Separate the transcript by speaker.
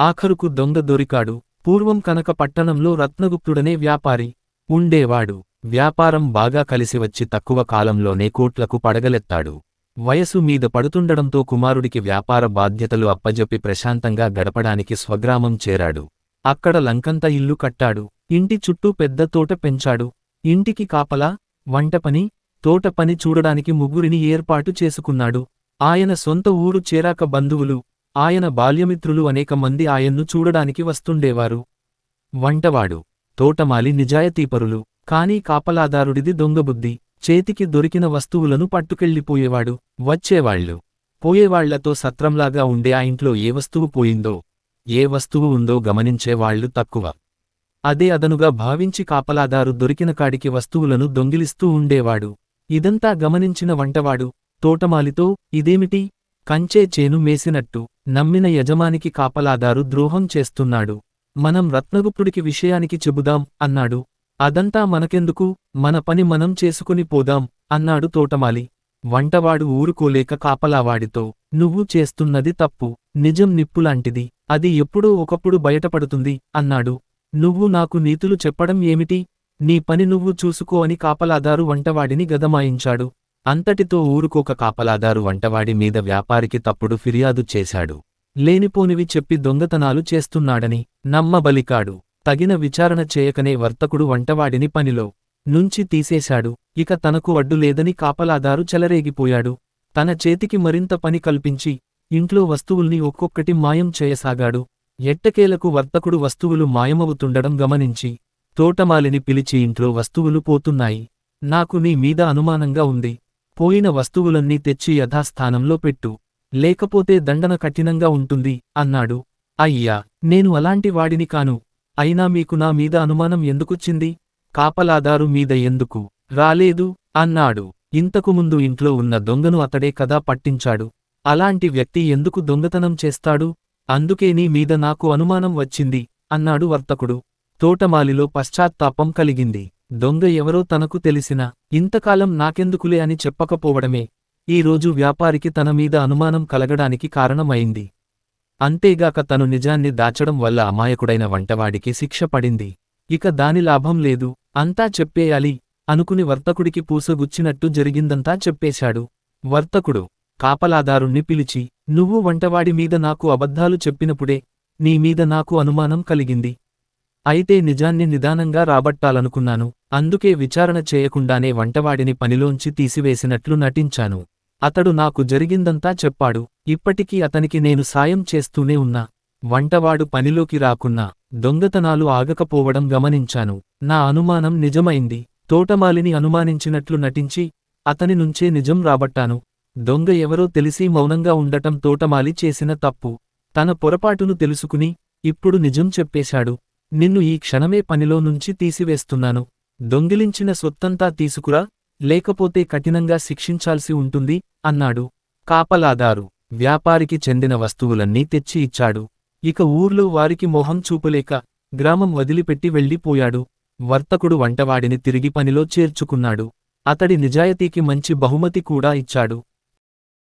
Speaker 1: ఆఖరుకు దొంగ దొరికాడు. పూర్వం కనక పట్టణంలో రత్నగుప్తుడనే వ్యాపారి ఉండేవాడు. వ్యాపారం బాగా కలిసివచ్చి తక్కువ కాలంలోనే కోట్లకు పడగలెత్తాడు. వయసు మీద పడుతుండడంతో కుమారుడికి వ్యాపార బాధ్యతలు అప్పజెప్పి ప్రశాంతంగా గడపడానికి స్వగ్రామం చేరాడు. అక్కడ లంకంత ఇల్లు కట్టాడు. ఇంటి చుట్టూ పెద్ద తోట పెంచాడు. ఇంటికి కాపలా వంటపని తోటపని చూడడానికి ముగ్గురిని ఏర్పాటు చేసుకున్నాడు. ఆయన సొంత ఊరు చేరాక బంధువులు ఆయన బాల్యమిత్రులు అనేక మంది ఆయన్ను చూడడానికి వస్తుండేవారు. వంటవాడు తోటమాలి నిజాయతీపరులు కాని కాపలాదారుడిది దొంగబుద్ధి చేతికి దొరికిన వస్తువులను పట్టుకెళ్ళిపోయేవాడు వచ్చేవాళ్ళు పోయేవాళ్ళతో సత్రంలాగా ఉండే ఆ ఇంట్లో ఏ వస్తువు పోయిందో ఏ వస్తువు ఉందో గమనించేవాళ్ళు తక్కువ. అదే అదనుగా భావించి కాపలాదారు దొరికిన కాడికి వస్తువులను దొంగిలిస్తూ ఉండేవాడు. ఇదంతా గమనించిన వంటవాడు తోటమాలితో ఇదేమిటి? కంచే చేను మేసినట్టు నమ్మిన యజమానికి కాపలాదారు ద్రోహం చేస్తున్నాడు. మనం రత్నగుప్తుడికి విషయానికి చెబుదాం అన్నాడు. అదంతా మనకెందుకు? మన పని మనం చేసుకుని పోదాం అన్నాడు తోటమాలి. వంటవాడు ఊరుకోలేక కాపలావాడితో నువ్వు చేస్తున్నది తప్పు నిజం నిప్పులాంటిది అది ఎప్పుడో ఒకప్పుడు బయటపడుతుంది అన్నాడు. నువ్వు నాకు నీతులు చెప్పడం ఏమిటి? నీ పని నువ్వు చూసుకో అని కాపలాదారు వంటవాడిని గదమాయించాడు. అంతటితో ఊరుకోక కాపలాదారు వంటవాడి మీద వ్యాపారికి తప్పుడు ఫిర్యాదు చేశాడు. లేనిపోనివి చెప్పి దొంగతనాలు చేస్తున్నాడని నమ్మబలికాడు. తగిన విచారణ చేయకనే వర్తకుడు వంటవాడిని పనిలో నుంచి తీసేశాడు. ఇక తనకు అడ్డు లేదని కాపలాదారు చెలరేగిపోయాడు. తన చేతికి మరింత పని కల్పించి ఇంట్లో వస్తువుల్ని ఒక్కొక్కటి మాయం చేయసాగాడు. ఎట్టకేలకు వర్తకుడు వస్తువులు మాయమవుతుండడం గమనించి తోటమాలిని పిలిచి ఇంట్లో వస్తువులు పోతున్నాయి. నాకు నీ మీద అనుమానంగా ఉంది. పోయిన వస్తువులన్నీ తెచ్చి యథాస్థానంలో పెట్టు. లేకపోతే దండన కఠినంగా ఉంటుంది అన్నాడు. అయ్యా నేను అలాంటి వాడిని కాను. అయినా మీకు నా మీద అనుమానం ఎందుకొచ్చింది? కాపలాదారు మీద ఎందుకు? రాలేదు అన్నాడు. ఇంతకు ముందు ఇంట్లో ఉన్న దొంగను అతడే కదా పట్టించాడు. అలాంటి వ్యక్తి ఎందుకు దొంగతనం చేస్తాడు? అందుకే నీ మీద నాకు అనుమానం వచ్చింది అన్నాడు వర్తకుడు. తోటమాలిలో పశ్చాత్తాపం కలిగింది. దొంగ ఎవరో తనకు తెలిసిన ఇంతకాలం నాకెందుకులే అని చెప్పకపోవడమే. ఈరోజు వ్యాపారికి తన మీద అనుమానం కలగడానికి కారణమైంది. అంతేగాక తను నిజాన్ని దాచడం వల్ల అమాయకుడైన వంటవాడికి శిక్ష పడింది. ఇక దాని లాభం లేదు. అంతా చెప్పేయాలి అనుకుని వర్తకుడికి పూసగుచ్చినట్టు జరిగిందంతా చెప్పేశాడు. వర్తకుడు కాపలాదారుణ్ణి పిలిచి నువ్వు వంటవాడి మీద నాకు అబద్ధాలు చెప్పినప్పుడే నీ మీద నాకు అనుమానం కలిగింది. అయితే నిజాన్ని నిదానంగా రాబట్టాలనుకున్నాను. అందుకే విచారణ చేయకుండానే వంటవాడిని పనిలోంచి తీసివేసినట్లు నటించాను. అతడు నాకు జరిగిందంతా చెప్పాడు. ఇప్పటికీ అతనికి నేను సాయం చేస్తూనే ఉన్నా. వంటవాడు పనిలోకి రాకున్నా. దొంగతనాలు ఆగకపోవడం గమనించాను. నా అనుమానం నిజమైంది. తోటమాలిని అనుమానించినట్లు నటించి అతని నుంచే నిజం రాబట్టాను. దొంగ ఎవరో తెలిసి మౌనంగా ఉండటం తోటమాలి చేసిన తప్పు. తన పొరపాటును తెలుసుకుని ఇప్పుడు నిజం చెప్పేశాడు. నిన్ను ఈ క్షణమే పనిలో నుంచి తీసివేస్తున్నాను. దొంగిలించిన సొత్తంతా తీసుకురా. లేకపోతే కఠినంగా శిక్షించాల్సి ఉంటుంది అన్నాడు. కాపలాదారు వ్యాపారికి చెందిన వస్తువులన్నీ తెచ్చి ఇచ్చాడు. ఇక ఊర్లో వారికి మొహం చూపలేక గ్రామం వదిలిపెట్టి వెళ్ళిపోయాడు. వర్తకుడు వంటవాడిని తిరిగి పనిలో చేర్చుకున్నాడు. అతడి నిజాయతీకి మంచి బహుమతి కూడా ఇచ్చాడు.